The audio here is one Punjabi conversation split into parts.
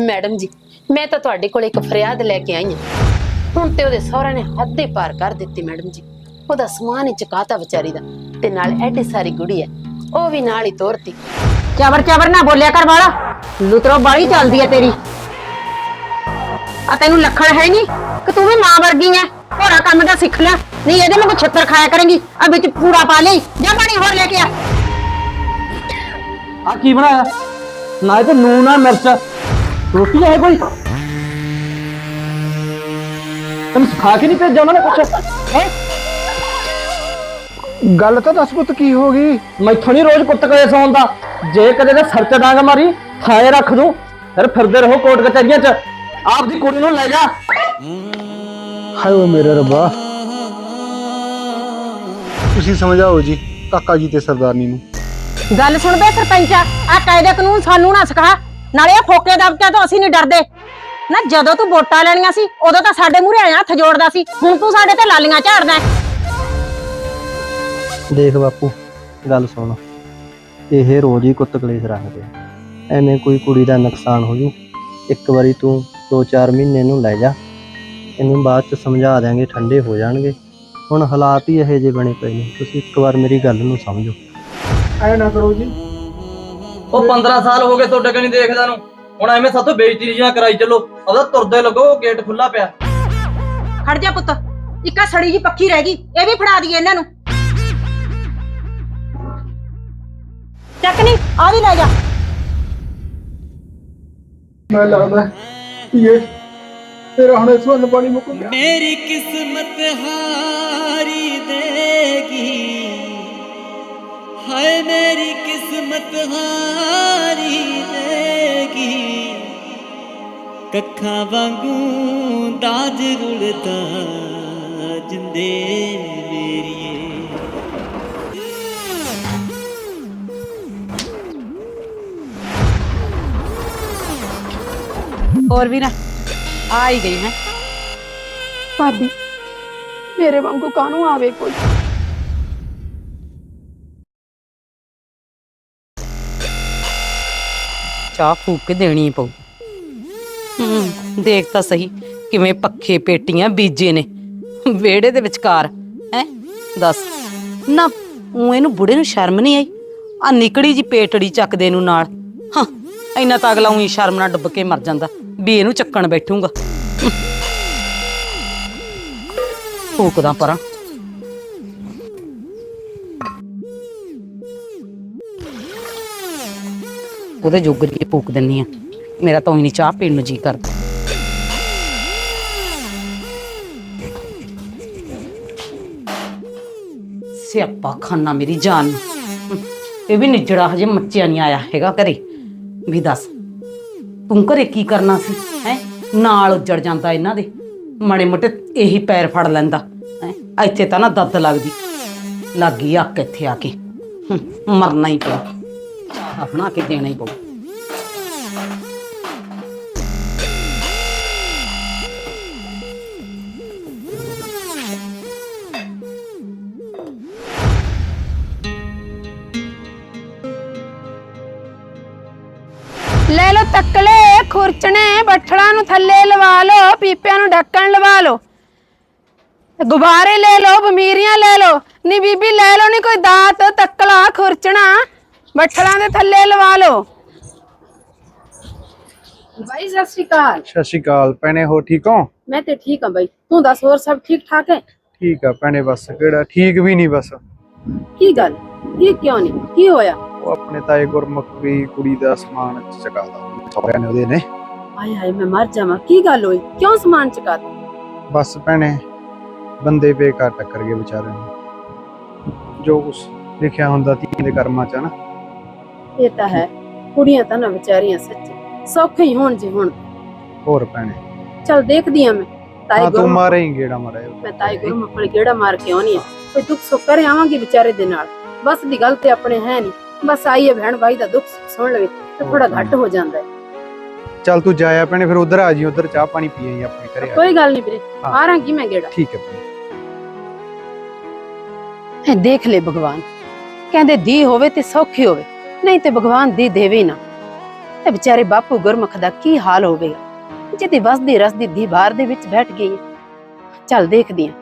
ਮੈਡਮ ਜੀ ਮੈਂ ਤਾਂ ਤੁਹਾਡੇ ਕੋਲ ਇੱਕ ਫਰਿਆਦ ਲੈ ਕੇ ਆਈ ਹਾਂ। ਹੁਣ ਤੇ ਉਹਦੇ ਸਹੁਰਾ ਨੇ ਹੱਦ ਪਾਰ ਕਰ ਦਿੱਤੀ ਮੈਡਮ ਜੀ। ਉਹਦਾ ਸਮਾਨ ਹੀ ਚਕਾਤਾ ਵਿਚਾਰੀ ਦਾ ਤੇ ਨਾਲ ਐਡੀ ਸਾਰੀ ਗੁੜੀ ਹੈ ਉਹ ਵੀ ਨਾਲ ਹੀ ਤੋਰਤੀ। ਚਵਰ ਚਵਰ ਨਾ ਬੋਲਿਆ ਕਰ ਵਾਲਾ। ਲੁਤਰੋ ਬਾਲੀ ਚੱਲਦੀ ਹੈ ਤੇਰੀ। ਆ ਤੈਨੂੰ ਲੱਖਣ ਹੈ ਨਹੀਂ ਕਿ ਤੂੰ ਵੀ ਮਾਂ ਵਰਗੀ ਐ। ਹੋਰਾ ਕੰਮ ਦਾ ਸਿੱਖ ਲੈ। ਨਹੀਂ ਇਹਦੇ ਨੂੰ ਛੱਤਰ ਖਾਇਆ ਕਰੇਂਗੀ। ਆ ਵਿੱਚ ਪੂੜਾ ਪਾ ਲਈ। ਜਾਂ ਪਾਣੀ ਹੋਰ ਲੈ ਕੇ ਆ। ਆ ਕੀ ਬਣਾਇਆ? ਨਾ ਇਹ ਤੇ ਨੂਨ ਨਾ ਮਿਰਚ। ਰੋਟੀ ਹੈ ਕੋਈ ਤੈਨੂੰ ਸਿਖਾ ਕੇ ਨਹੀਂ ਭੇਜਿਆ ਉਹਨਾਂ ਨੇ ਕੁਛ ਹੈ ਗੱਲ ਤਾਂ ਦੱਸ ਪੁੱਤ ਕੀ ਹੋ ਗਈ ਮੈਥੋਂ ਨਹੀਂ ਰੋਜ਼ ਕੁੱਤ ਕਲੇ ਸੌਣ ਦਾ ਜੇ ਕਦੇ ਤੇ ਸਿਰ ਚ ਡਾਂਗ ਮਾਰੀ ਥਾਏ ਰੱਖ ਦੂੰ ਫਿਰ ਫਿਰਦੇ ਰਹੋ ਕੋਟ ਕਚਹਿਰੀਆਂ ਚ ਆਪਦੀ ਕੁੜੀ ਨੂੰ ਲੈ ਜਾ ਹਾਏ ਓ ਮੇਰੇ ਰੱਬਾ ਤੁਸੀਂ ਸਮਝਾਓ ਜੀ ਕਾਕਾ ਜੀ ਤੇ ਸਰਦਾਰਨੀ ਨੂੰ ਗੱਲ ਸੁਣ ਬੇ ਸਰਪੰਚਾ ਆ ਕਾਇਦੇ ਕਾਨੂੰਨ ਸਾਨੂੰ ਨਾ ਸਿਖਾ ਨਾਲੇ ਇਹ ਫੋਕੇ ਦਬਕਿਆਂ ਤੋਂ ਅਸੀਂ ਨਹੀਂ ਡਰਦੇ। ਨਾ ਜਦੋਂ ਤੂੰ ਵੋਟਾਂ ਲੈਣੀਆਂ ਸੀ ਉਦੋਂ ਤਾਂ ਸਾਡੇ ਮੂਹਰੇ ਆਇਆ ਹੱਥ ਜੋੜਦਾ ਸੀ। ਹੁਣ ਤੂੰ ਸਾਡੇ ਤੇ ਲਾਲੀਆਂ ਝਾੜਦਾ ਹੈ। ਦੇਖ ਬਾਪੂ ਗੱਲ ਸੁਣ। ਇਹ ਰੋਜ਼ ਹੀ ਕੁੱਤ ਕਲੇਸ਼ ਰੱਖਦੇ ਆ। ਐਵੇਂ ਕੋਈ ਕੁੜੀ ਦਾ ਨੁਕਸਾਨ ਹੋ ਜੂ ਇੱਕ ਵਾਰੀ ਤੂੰ 2-4 ਮਹੀਨੇ ਨੂੰ ਲੈ ਜਾ। ਇਹਨੂੰ ਬਾਅਦ ਚ ਸਮਝਾ ਦਿਆਂਗੇ ਠੰਡੇ ਹੋ ਜਾਣਗੇ। ਹੁਣ ਹਾਲਾਤ ਹੀ ਇਹੋ ਜਿਹੇ ਬਣੇ ਪਏ ਨੇ। ਤੁਸੀਂ ਇੱਕ ਵਾਰ ਮੇਰੀ ਗੱਲ ਨੂੰ ਸਮਝੋ। ਐ ਨਾ ਕਰੋ ਜੀ। ਉਹ 15 ਸਾਲ ਹੋ ਗਏ ਤੁਹਾਡੇ ਕਨੀ ਦੇਖਦਾ ਨੂੰ। ਹੁਣ ਐਵੇਂ ਸਾਥੋਂ ਬੇਇੱਜ਼ਤੀ ਜਿਹਾ ਕਰਾਈ ਚੱਲੋ। ਉਹਦਾ ਤੁਰਦੇ ਲੱਗੋ ਗੇਟ ਖੁੱਲਾ ਪਿਆ। ਖੜ ਜਾ ਪੁੱਤ। ਇੱਕਾ ਸੜੀ ਜੀ ਪੱਕੀ ਰਹਿ ਗਈ। ਇਹ ਵੀ ਫੜਾ ਦਈਏ ਇਹਨਾਂ ਨੂੰ। ਚੱਕ ਨਹੀਂ ਆ ਵੀ ਲੈ ਜਾ। ਮੈਂ ਲੱਗਦਾ ਇਹ ਤੇਰਾ ਹੁਣ ਇਸ ਵੱਲ ਪਾਣੀ ਮੁੱਕ। ਗਿਆ ਮੇਰੀ ਕਿਸਮਤ ਹਾਰੀ ਦੇਗੀ। ਹਾਏ ਮੇਰੀ ਕਿਸਮਤ ਹਾਰੀ ਦੇਗੀ ਕੱਖਾਂ ਵਾਂਗੂ ਦਾਜ ਰੁਲਦਾ ਜਿੰਦੇ ਮੇਰੀਏ ਹੋਰ ਵੀ ਨਾ ਆ ਹੀ ਗਈ ਹੈ ਭਾਬੀ ਮੇਰੇ ਵਾਂਗੂ ਕਾਹਨੂੰ ਆਵੇ ਕੋਈ ਚਾਹ ਫੂਕ ਕੇ ਦੇਣੀ ਪਊ। ਹੂੰ, ਦੇਖ ਤਾਂ ਸਹੀ ਕਿਵੇਂ ਪੱਖੇ ਪੇਟੀਆਂ ਬੀਜੇ ਨੇ। ਵਿਹੜੇ ਦੇ ਵਿਚਕਾਰ, ਹੈ? ਦੱਸ, ਨਾ ਉਹ ਇਹਨੂੰ ਬੁੜੇ ਨੂੰ ਸ਼ਰਮ ਨਹੀਂ ਆਈ? ਆ ਨਿਕੜੀ ਜੀ ਪੇਟੜੀ ਚੱਕਦੇ ਨੂੰ ਨਾਲ। ਹਾਂ, ਇੰਨਾ ਤਾਂ ਅਗਲਾ ਉਹੀ ਸ਼ਰਮ ਨਾਲ ਡੁੱਬ ਕੇ ਮਰ ਜਾਂਦਾ, ਵੀ ਇਹਨੂੰ ਚੱਕਣ ਬੈਠੂਗਾ। ਫੂਕਦਾ ਪਰਾਂ। ਉਹਦੇ ਜੋਗਰੀ ਫੂਕ ਦਿੰਨੀ ਆ। ਮੇਰਾ ਤਾਂ ਉਹੀ ਨਹੀਂ ਚਾਹ ਪੀਣ ਨੂੰ ਜੀ ਕਰਦਾ। ਸਿਆਪਾ ਖਾਨਾ ਮੇਰੀ ਜਾਨ। ਨੂੰ। ਇਹ ਵੀ ਨਿਜੜਾ ਹਜੇ ਮੱਚਿਆ ਨਹੀਂ ਆਇਆ ਹੈਗਾ ਘਰੇ। ਵੀ ਦੱਸ ਤੂੰ ਘਰੇ ਕੀ ਕਰਨਾ ਸੀ ਹੈ? ਨਾਲ ਉੱਜੜ ਜਾਂਦਾ ਇਹਨਾਂ ਦੇ। ਮਾੜੇ ਮੋਟੇ ਇਹੀ ਪੈਰ ਫੜ ਲੈਂਦਾ ਹੈ? ਇੱਥੇ ਤਾਂ ਨਾ ਦੱਦ ਲੱਗਦੀ। ਲੱਗੀ ਅੱਕ ਇੱਥੇ ਆ ਕੇ। ਹਮ, ਮਰਨਾ ਹੀ ਪਿਆ। ਚਾਹ ਕੇ ਦੇਣਾ ਹੀ ਪਊ। ਲੈ ਲੋ ਤੱਕਲੇ, ਖੁਰਚਣੇ, ਬੱਠਲਾਂ ਨੂੰ ਥੱਲੇ ਲਵਾ ਲੋ ਪੀਪਿਆਂ ਨੂੰ ਢੱਕਣ ਲਵਾ ਲੋ ਗੁਬਾਰੇ ਲੈ ਲੋ ਬਮੀਰੀਆਂ ਲੈ ਲੋ ਨੀ ਬੀਬੀ, ਲੈ ਲੋ ਨੀ ਕੋਈ ਦਾਤ, ਤੱਕਲਾ, ਖੁਰਚਣਾ। ਬੱਠਲਾਂ ਦੇ ਥੱਲੇ ਲਵਾ ਲੋ ਬਾਈ ਸਤਿ ਸ਼੍ਰੀ ਅਕਾਲ। ਸਤਿ ਸ਼੍ਰੀ ਅਕਾਲ ਭੈਣੇ ਹੋ ਠੀਕ ਹੋ? ਮੈਂ ਤੇ ਠੀਕ ਹਾਂ ਬਾਈ। ਤੂੰ ਦੱਸ ਹੋਰ ਸਭ ਠੀਕ ਠਾਕ ਹੈ? ਠੀਕ ਆ ਭੈਣੇ ਬਸ ਕਿਹੜਾ ਠੀਕ ਵੀ ਨਹੀਂ ਬਸ। ਕੀ ਗੱਲ? ਠੀਕ ਕਿਉਂ ਨਹੀਂ? ਕੀ ਹੋਇਆ? ਉਹ ਆਪਣੇ ਤਾਏ ਗੁਰਮੁਖ ਵੀ ਕੁੜੀ ਦਾ ਸਮਾਨ ਚਕਾਦਾ ਸਹੁਰਿਆਂ ਨੇ ਉਹਦੇ ਨੇ। ਹਾਏ ਹਾਏ ਮੈਂ ਮਰ ਜਾਵਾਂ। ਕੀ ਗੱਲ ਹੋਈ? ਕਿਉਂ ਸਮਾਨ ਚਕਾ ਬਸ ਭੈਣੇ ਬੰਦੇ ਬੇਕਾਰ ਟੱਕਰ ਗਏ ਵਿਚਾਰੇ ਨੂੰ। ਜੋ ਕੁਛ ਲਿਖਿਆ ਹੁੰਦਾ ਧੀਆਂ ਦੇ ਕਰਮਾਂ ਚ ਨਾ। ਇਹ ਤਾਂ ਹੈ ਕੁੜੀਆਂ ਤਾਂ ਨਾ ਵਿਚਾਰੀਆਂ ਸੱਚੀ ਸੌਖੇ ਹੀ ਹੋਣ ਜੀ ਹੁਣ। ਹੋਰ ਭੈਣੇ? ਚਲ ਦੇਖਦੀ ਆ ਮੈਂ ਤਾਈ ਹਾਂ ਤੂੰ ਗੁਰਮੁਖ। ਮਾਰੇ ਹੀ ਗੇੜਾ ਮਾਰੇ ਮੈਂ ਤਾਈ ਗੁਰਮੁਖ ਕੋਲ ਗੇੜਾ ਮਾਰ ਕੇ ਆਉਣੀ ਆ। ਕੋਈ ਦੁੱਖ ਸੁੱਖ ਕਰ ਆਵਾਂਗੀ ਵਿਚਾਰੇ ਦੇ ਨਾਲ। ਬਸ ਦੀ ਗੱਲ ਤੇ ਆਪਣੇ ਹੈ ਨਹੀਂ ਬਸ ਆਈ ਹੈ ਭੈਣ ਭਾਈ ਦਾ ਦੁੱਖ ਸੁੱਖ ਸੁਣ ਲਵੇ ਤੇ ਥੋੜਾ ਘੱਟ ਹੋ ਜਾਂਦਾ ਹੈ। ਚੱਲ ਤੂੰ ਜਾਇਆ ਭੈਣੇ ਫਿਰ ਉਧਰ ਆ ਜੀ ਉਧਰ ਚਾਹ ਪਾਣੀ ਪੀਏ ਆਪਣੇ ਘਰੇ ਆ ਕੋਈ ਗੱਲ ਨਹੀਂ ਵੀਰੇ ਹਾਂ। ਆ ਰਾਂਗੀ ਮੈਂ ਗੇੜਾ। ਠੀਕ ਹੈ ਭੈਣੇ। ਹੈ ਦੇਖ ਲੈ ਭਗਵਾਨ ਕਹਿੰਦੇ ਦੀ ਹੋਵੇ ਤੇ ਸੌਖੀ ਹੋਵੇ। ਨਹੀਂ ਤੇ ਭਗਵਾਨ ਦੀ ਦੇਵੇ ਨਾ। ਤੇ ਵਿਚਾਰੇ ਬਾਪੂ ਗੁਰਮੁਖ ਦਾ ਕੀ ਹਾਲ ਹੋਵੇਗਾ ਜਿਹਦੀ ਵਸਦੀ ਰਸਦੀ ਦੀਵਾਰ ਦੇ ਵਿੱਚ ਬੈਠ ਗਈ ਚੱਲ ਦੇਖਦੀ ਆ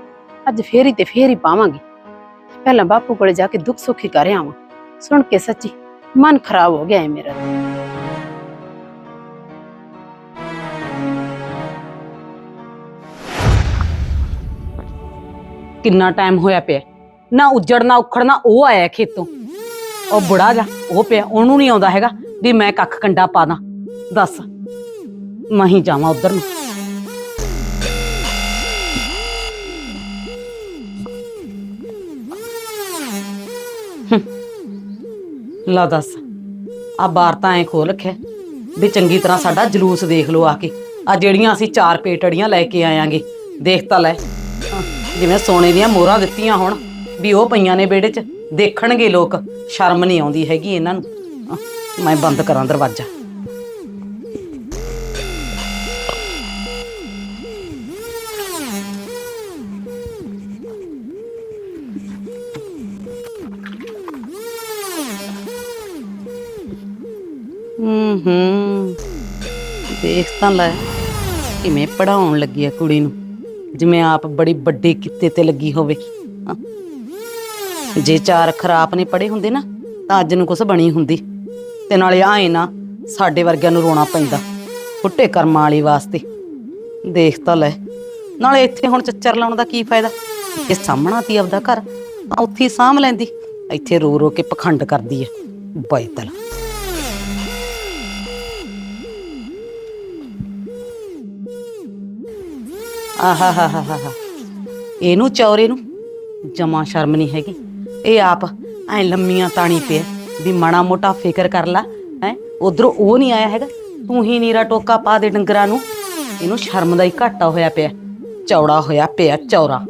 ਅੱਜ ਫੇਰੀ ਤੇ ਫੇਰੀ ਪਾਵਾਂਗੀ। ਪਹਿਲਾਂ ਬਾਪੂ ਕੋਲੇ ਜਾ ਕੇ ਦੁੱਖ ਸੁੱਖੀ ਕਰ ਆਵਾਂ। ਸੁਣ ਕੇ ਸੱਚੀ, ਮਨ ਖਰਾਬ ਹੋ ਗਿਆ ਹੈ ਮੇਰਾ। ਕਿੰਨਾ ਟਾਈਮ ਹੋਇਆ ਪਿਆ? ਨਾ ਉੱਜੜ, ਨਾ ਉਖੜ, ਨਾ ਉਹ ਆਇਆ ਖੇਤੋਂ। ਉਹ ਬੁੜਾ ਜਾ, ਉਹ ਪਿਆ, ਉਹਨੂੰ ਨਹੀਂ ਆਉਂਦਾ ਹੈਗਾ ਵੀ ਮੈਂ ਕੱਖ ਕੰਡਾ ਪਾ ਦਾਂ। ਦੱਸ, ਮੈਂ ਹੀ ਜਾਵਾਂ ਉਧਰ ਨੂੰ। ਲਾ ਦੱਸ ਆ ਬਾਰ ਤਾਂ ਐ ਖੋਲ ਰੱਖਿਆ, ਵੀ ਚੰਗੀ ਤਰ੍ਹਾਂ ਸਾਡਾ ਜਲੂਸ ਦੇਖ ਲਓ ਆ ਕੇ। ਆ ਜਿਹੜੀਆਂ ਅਸੀਂ ਚਾਰ ਪੇਟੜੀਆਂ ਲੈ ਕੇ ਆਵਾਂਗੇ ਦੇਖ ਤਾਂ ਲੈ। ਜਿਵੇਂ ਸੋਨੇ ਦੀਆਂ ਮੋਹਰਾਂ ਦਿੱਤੀਆਂ ਹੁਣ, ਵੀ ਉਹ ਪਈਆਂ ਨੇ ਵਿਹੜੇ 'ਚ। ਦੇਖਣਗੇ ਲੋਕ, ਸ਼ਰਮ ਨਹੀਂ ਆਉਂਦੀ ਹੈਗੀ ਇਹਨਾਂ ਨੂੰ। ਮੈਂ ਬੰਦ ਕਰਾਂ ਦਰਵਾਜ਼ਾ। ਹੂੰ ਹੂੰ। ਦੇਖ ਤਾਂ ਲੈ, ਕਿਵੇਂ ਪੜਾਉਣ ਲੱਗੀ ਆ ਕੁੜੀ ਨੂੰ। ਜਿਵੇਂ ਆਪ ਬੜੀ ਵੱਡੇ ਕਿੱਤੇ ਤੇ ਲੱਗੀ ਹੋਵੇ। ਜੇ ਚਾਰ ਅੱਖਰ ਆਪ ਨੇ ਪੜੇ ਹੁੰਦੇ ਨਾ, ਤਾਂ ਅੱਜ ਨੂੰ ਕੁਛ ਬਣੀ ਹੁੰਦੀ। ਤੇ ਨਾਲੇ ਆਏ ਨਾ, ਸਾਡੇ ਵਰਗਿਆਂ ਨੂੰ ਰੋਣਾ ਪੈਂਦਾ ਫੁੱਟੇ ਕਰਮਾਂ ਵਾਲੀ ਵਾਸਤੇ। ਦੇਖ ਤਾਂ ਲੈ, ਨਾਲੇ ਇੱਥੇ ਹੁਣ ਚੱਚਰ ਲਾਉਣ ਦਾ ਕੀ ਫਾਇਦਾ? ਇਹ ਸਾਹਮਣਾ ਤੀ ਆਪਦਾ ਘਰ, ਤਾਂ ਉੱਥੇ ਹੀ ਸਾਂਭ ਲੈਂਦੀ। ਇੱਥੇ ਰੋ ਰੋ ਕੇ ਪਖੰਡ ਕਰਦੀ ਐ ਬੈਤਲ ਆਹਾਹਾਹਾਹਾ, ਇਹਨੂੰ ਚੌਰੇ ਨੂੰ ਜਮਾ ਸ਼ਰਮ ਨਹੀਂ ਹੈਗੀ। ਇਹ ਆਪ ਐ ਲੰਮੀਆਂ ਤਾਣੀ ਪਿਆ ਵੀ ਮਾੜਾ ਮੋਟਾ ਫਿਕਰ ਕਰ ਲਾ, ਹੈ? ਉਧਰੋਂ ਉਹ ਨਹੀਂ ਆਇਆ ਹੈਗਾ। ਤੂੰ ਹੀ ਨੀਰਾ ਟੋਕਾ ਪਾ ਦੇ ਡੰਗਰਾਂ ਨੂੰ। ਇਹਨੂੰ ਸ਼ਰਮ ਦਾ ਹੀ ਘਾਟਾ ਹੋਇਆ ਪਿਆ, ਚੌੜਾ ਹੋਇਆ ਪਿਆ, ਚੌਰਾ।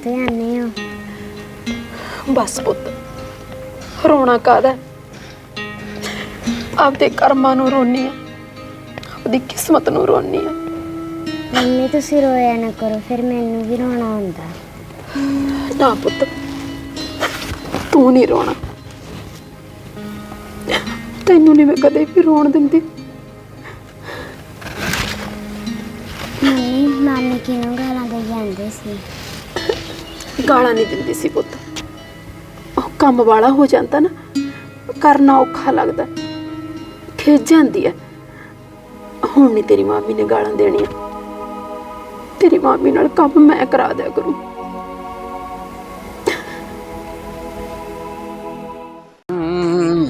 ਕਾਤੇ ਆਨੇ ਹੋ ਬਸ ਪੁੱਤ ਰੋਣਾ ਕਾਦਾ ਆਪਦੇ ਕਰਮਾਂ ਨੂੰ ਰੋਣੀ ਆ ਆਪਦੀ ਕਿਸਮਤ ਨੂੰ ਰੋਣੀ ਆ। ਮੰਮੀ ਤੁਸੀਂ ਰੋਇਆ ਨਾ ਕਰੋ ਫਿਰ ਮੈਨੂੰ ਵੀ ਰੋਣਾ ਆਉਂਦਾ। ਨਾ ਪੁੱਤ ਤੂੰ ਨਹੀਂ ਰੋਣਾ। ਤੈਨੂੰ ਨਹੀਂ ਮੈਂ ਕਦੇ ਵੀ ਰੋਣ ਦਿੰਦੀ। ਮੰਮੀ ਮਾਮੀ ਕਿਹਨੂੰ ਗਾਲਾਂ ਦੇ ਜਾਂਦੇ ਸੀ? ਗਾਲਾਂ ਨਹੀਂ ਦਿੰਦੀ ਸੀ ਪੁੱਤ। ਉਹ ਕੰਮ ਵਾਲਾ ਹੋ ਜਾਂਦਾ ਨਾ, ਕਰਨਾ ਔਖਾ ਲੱਗਦਾ। ਖਿੱਚ ਜਾਂਦੀ ਹੈ ਹੁਣ ਨਹੀਂ ਤੇਰੀ ਮਾਮੀ ਨੇ ਗਾਲਾਂ ਦੇਣੀਆਂ। ਤੇਰੀ ਮਾਮੀ ਨਾਲ ਕੰਮ ਮੈਂ ਕਰਾ ਦਿਆ ਕਰੂੰ।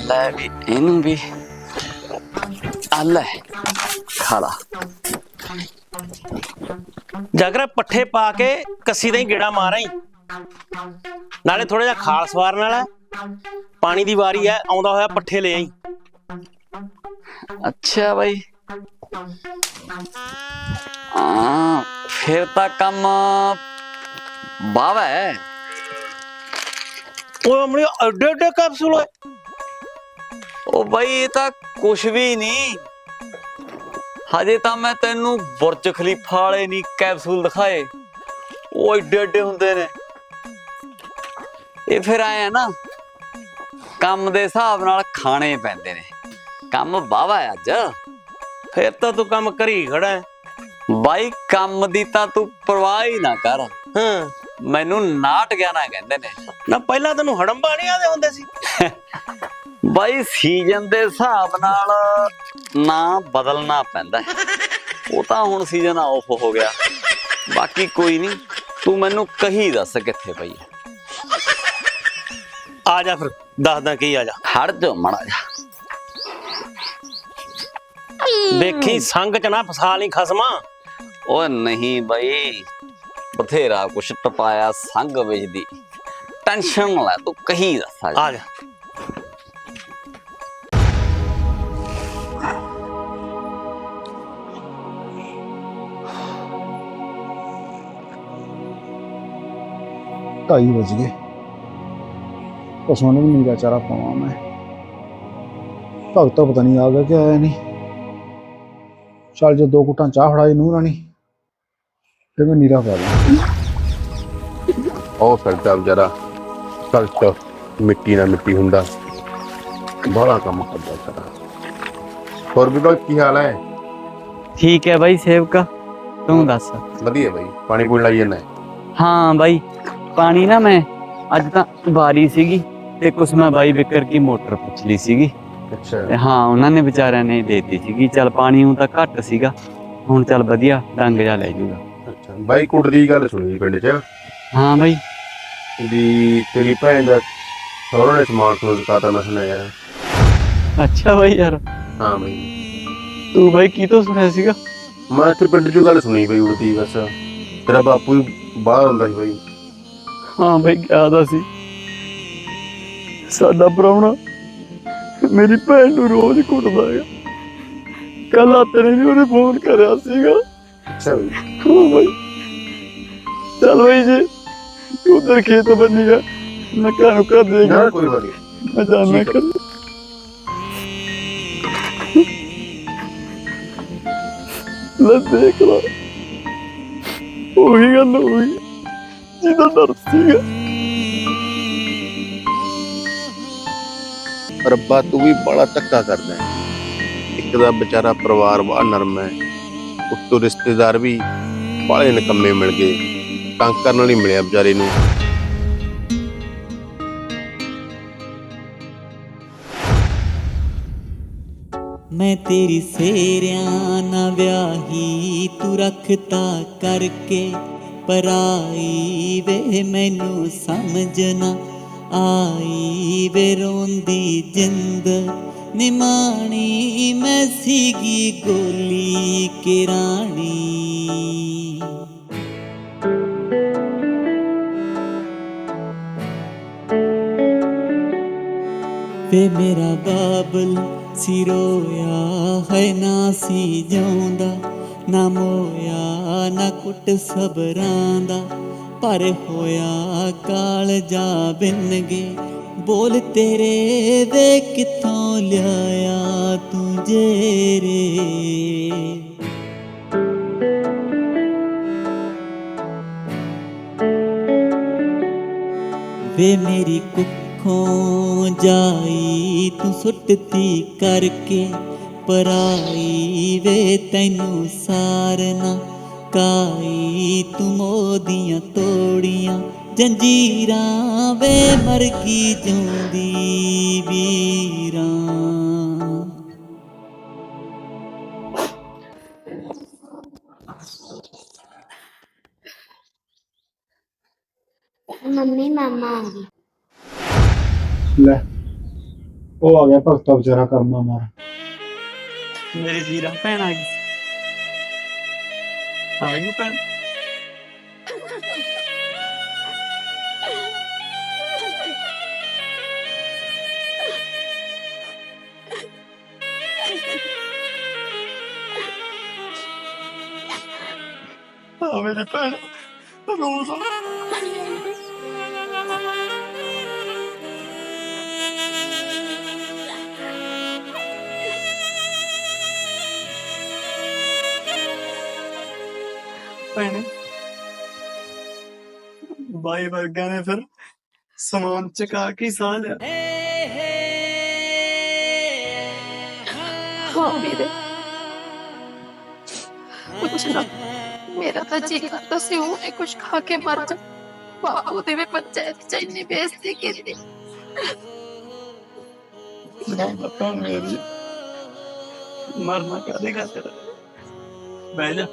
ਲੈ ਵੀ, ਇਹਨੂੰ ਵੀ। ਆ ਲੈ ਜਾਗਰਾ, ਪੱਠੇ ਪਾ ਕੇ ਕੱਸੀ ਦਾ ਹੀ ਗੇੜਾ ਮਾਰਾਂ ਹੀ ਨਾਲੇ ਥੋੜਾ ਜਿਹਾ ਖਾਲ ਸਵਾਰਨ ਵਾਲਾ ਪਾਣੀ ਦੀ ਵਾਰੀ ਐ ਆਉਂਦਾ ਹੋਇਆ ਪੱਠੇ ਲੈ ਆਈ। ਅੱਛਾ ਬਾਈ। ਆ ਫਿਰ ਤਾਂ ਕੰਮ ਬਾਵਾ ਹੈ। ਉਹ ਅਮਰੀ ਅੱਡੇ ਅੱਡੇ ਕੈਪਸੂਲ ਓਏ। ਉਹ ਬਾਈ ਇਹ ਤਾਂ ਕੁਛ ਵੀ ਨਹੀਂ। ਹਜੇ ਤਾਂ ਮੈਂ ਤੈਨੂੰ ਬੁਰਜ ਖਲੀਫਾ ਵਾਲੇ ਨਹੀਂ ਕੈਪਸੂਲ ਦਿਖਾਏ। ਉਹ ਏਡੇ ਏਡੇ ਹੁੰਦੇ ਨੇ। ਇਹ ਫਿਰ ਆਇਆ ਨਾ ਕੰਮ ਦੇ ਹਿਸਾਬ ਨਾਲ ਖਾਣੇ ਪੈਂਦੇ ਨੇ। ਕੰਮ ਬਾਵਾ ਹੈ ਅੱਜ। ਫਿਰ ਤਾਂ ਤੂੰ ਕੰਮ ਕਰੀ ਖੜਾ ਹੈ। ਬਾਈ ਕੰਮ ਦੀ ਤਾਂ ਤੂੰ ਪਰਵਾਹ ਹੀ ਨਾ ਕਰ। ਹਾਂ। ਮੈਨੂੰ ਨਾਟ ਗਿਆਨਾ ਕਹਿੰਦੇ ਨੇ। ਨਾ ਪਹਿਲਾਂ ਤੈਨੂੰ ਹੜੰਬਾ ਨਹੀਂ ਆਦੇ ਹੁੰਦੇ ਸੀ? ਬਾਈ ਸੀਜ਼ਨ ਦੇ ਹਿਸਾਬ ਨਾਲ ਨਾ ਬਦਲਣਾ ਪੈਂਦਾ ਹੈ। ਉਹ ਤਾਂ ਹੁਣ ਸੀਜ਼ਨ ਆਫ ਹੋ ਗਿਆ। ਬਾਕੀ ਕੋਈ ਨਹੀਂ ਤੂੰ ਮੈਨੂੰ ਕਹੀ ਦੱਸ ਕਿੱਥੇ ਪਈ ਹੈ आ जा फिर दस दें की आ जा। हर दो माड़ा जा। देखी संघ च ना फसा ली खसमा। ओ नहीं भाई बथेरा कुछ टपाया संघ बेच दी। टेंशन ला तू तो कहीं आ जा, आ जा। ढाई बज गए। ਪਸ਼ੂਆਂ ਨੂੰ ਵੀ ਨੀਰਾ ਚਾਰਾ ਪਾਵਾਂ ਮੈਂ। ਭਗਤਾ ਪਤਾ ਨਹੀਂ ਆ ਗਿਆ ਕਿ ਆਇਆ ਨਹੀਂ। ਚੱਲ ਜੇ ਦੋ ਕੁੱਟਾਂ ਚਾਹ ਫੜਾਈ ਨੂੰ ਰਾਣੀ ਫਿਰ ਮੈਂ ਨੀਰਾ ਪਾ ਦਾਂ ਉਹ ਫਿਰਦਾ ਵਿਚਾਰਾ ਕਲਚ ਮਿੱਟੀ ਨਾਲ ਮਿੱਟੀ ਹੁੰਦਾ। ਬੜਾ ਕੰਮ ਕਰਦਾ ਸਾਰਾ। ਹੋਰ ਵੀ ਬਾਈ ਕੀ ਹਾਲ ਹੈ? ਠੀਕ ਹੈ ਬਾਈ ਸੇਵਕਾ ਤੂੰ ਦੱਸ। ਵਧੀਆ ਬਾਈ ਪਾਣੀ ਪੂਣ ਲਾਈ ਜਾਂਦਾ ਹਾਂ? ਬਾਈ ਪਾਣੀ ਨਾ ਮੈਂ ਅੱਜ ਤਾਂ ਵਾਰੀ ਸੀਗੀ। ਤੇ ਕੁਛ ਮੈਂ ਬਾਈ ਵਿਕਰ ਕੀ ਮੋਟਰ ਪੁੱਛ ਲਈ ਸੀਗੀ। ਅੱਛਾ। ਤੇ ਹਾਂ ਉਹਨਾਂ ਨੇ ਵਿਚਾਰਿਆਂ ਨੇ ਦੇਤੀ ਸੀਗੀ ਚੱਲ ਪਾਣੀ ਉਹ ਤਾਂ ਘੱਟ ਸੀਗਾ ਹੁਣ ਚੱਲ ਵਧੀਆ ਡੰਗ ਜਾ ਲੈ ਜੂਗਾ। ਅੱਛਾ ਬਾਈ ਕੁੜ ਦੀ ਗੱਲ ਸੁਣੀ ਪਿੰਡ 'ਚ। ਹਾਂ ਬਾਈ। ਵੀ ਤੇਰੀ ਭੈਣ ਦਾ ਸਹੁਰਾ ਨੇ ਸਮਾਨ ਤੋਂ ਦਿੱਤਾ ਮੈਂ ਸੁਣਿਆ। ਯਾਰ ਅੱਛਾ ਬਾਈ ਯਾਰ। ਹਾਂ ਬਾਈ। ਤੂੰ ਬਾਈ ਕੀ ਤੋਂ ਸੁਣਿਆ ਸੀਗਾ? ਮੈਂ ਤੇ ਪਿੰਡ 'ਚ ਗੱਲ ਸੁਣੀ ਬਈ ਉੜਦੀ ਬਸ। ਤੇਰਾ ਬਾਪੂ ਹੀ ਬਾਹਰ ਹੁੰਦਾ ਸੀ ਬਾਈ। ਹਾਂ ਬਾਈ ਕਿਹਾ ਦਾ ਸੀ। ਸਾਡਾ ਪ੍ਰਾਹੁਣਾ ਮੇਰੀ ਭੈਣ ਨੂੰ ਰੋਜ਼ ਕੁੱਟਦਾ ਹੈਗਾ ਕੱਲ ਆਤਨੇ ਵੀ ਉਹਨੇ ਫੋਨ ਕਰਿਆ ਸੀਗਾ। ਬਾਈ ਹਾਂ ਬਾਈ। ਚੱਲ ਬਾਈ ਜੀ ਤੂੰ ਉਧਰ ਖੇਤ ਬੰਨੀ ਆ। ਮੈਂ ਨੂੰ ਕਰ ਦੇਗਾ ਨਾ ਕੋਈ ਗੱਲ ਨਹੀਂ ਮੈਂ ਜਾਣਾ ਹੈ। ਕਰ ਲੈ ਦੇਖ ਲਾ। ਉਹੀ ਗੱਲ ਹੋਈ। ਜਿਹਦਾ ਡਰ ਸੀਗਾ। ਰੱਬਾ ਤੂੰ ਵੀ ਬੜਾ ਧੱਕਾ ਕਰਦਾ ਹੈ ਇੱਕ ਦਾ ਵਿਚਾਰਾ ਪਰਿਵਾਰ ਬੜਾ ਨਰਮ ਹੈ ਉੱਤੋਂ ਰਿਸ਼ਤੇਦਾਰ ਵੀ ਬਾਲੇ ਨਿਕੰਮੇ ਮਿਲ ਗਏ ਤੰਗ ਕਰਨ ਵਾਲੀ ਮਿਲਿਆ ਵਿਚਾਰੇ ਨੂੰ ਮੈਂ ਤੇਰੀ ਸੇਰਿਆਂ ਨਾ ਵਿਆਹੀ ਤੂੰ ਰੱਖਤਾ ਕਰਕੇ ਪਰਾਈ ਵੇ ਮੈਨੂੰ ਸਮਝ ਨਾ ਆਈ ਵੇ ਰੋਂਦੀ ਜਿੰਦ ਨਿਮਾਣੀ ਮੈਂ ਸੀਗੀ ਗੋਲੀ ਕੇ ਵੇ ਮੇਰਾ ਬਾਬਲ ਸਿਰੋਇਆ ਹੈ ਨਾ ਸੀ ਜਿਉਂਦਾ ਨਾ ਮੋਇਆ ਨਾ ਕੁੱਟ ਸਬਰਾਂ ਦਾ ਪਰ ਹੋਇਆ ਕਾਲ ਜਾ ਬਿਨਗੇ। ਬੋਲ ਤੇਰੇ ਵੇ ਕਿਥੋਂ ਲਿਆਇਆ ਤੂੰ ਜੇਰੇ ਵੇ ਮੇਰੀ ਕੁੱਖੋਂ ਜਾਈ ਤੂੰ ਸੁੱਟਤੀ ਕਰਕੇ। ਪਰਾਈ ਵੇ ਤੈਨੂੰ ਸਾਰਨਾ ਕਾਈ ਤੂੰ ਮੋਦੀਆਂ ਤੋੜੀਆਂ ਜੰਜੀਰਾਂ ਵੇ ਮਰ ਗਈ ਜਿਉਂਦੀ ਵੀਰਾਂ। ਮੰਮੀ ਮਾਮਾ ਆ ਗਈ ਲੈ ਉਹ ਆ ਗਿਆ ਭਗਤਾ ਵਿਚਾਰਾ ਕਰਨਾ ਮਾਰ ਮੇਰੀ ਵੀਰਾ ਭੈਣ ਆ ਗਈ ਆ ਗਈ ਭੈਣ ਆ ਮੇਰੀ ਭੈਣ ਰੋਜ਼ ਭੈਣੇ ਬਾਈ ਵਰਗਾ ਨੇ ਫਿਰ ਸਮਾਨ ਚਕਾ ਕੇ ਹੀ ਸਾਹ ਲਿਆ ਹਾਂ ਵੀਰੇ ਕੁਛ ਨਾ ਮੇਰਾ ਤਾਂ ਜੀ ਕਰਦਾ ਸੀ ਉਹ ਕੁਛ ਖਾ ਕੇ ਮਰ ਜਾ ਬਾਪੂ ਦੇ ਵੀ ਪੰਚਾਇਤ ਚ ਇੰਨੀ ਬੇਇੱਜ਼ਤੀ ਕੀਤੀ ਨਾ ਪਤਾ ਮੇਰੀ ਮਰਨਾ ਕਾਦੇ ਖਾਤਰ ਬਹਿ ਜਾ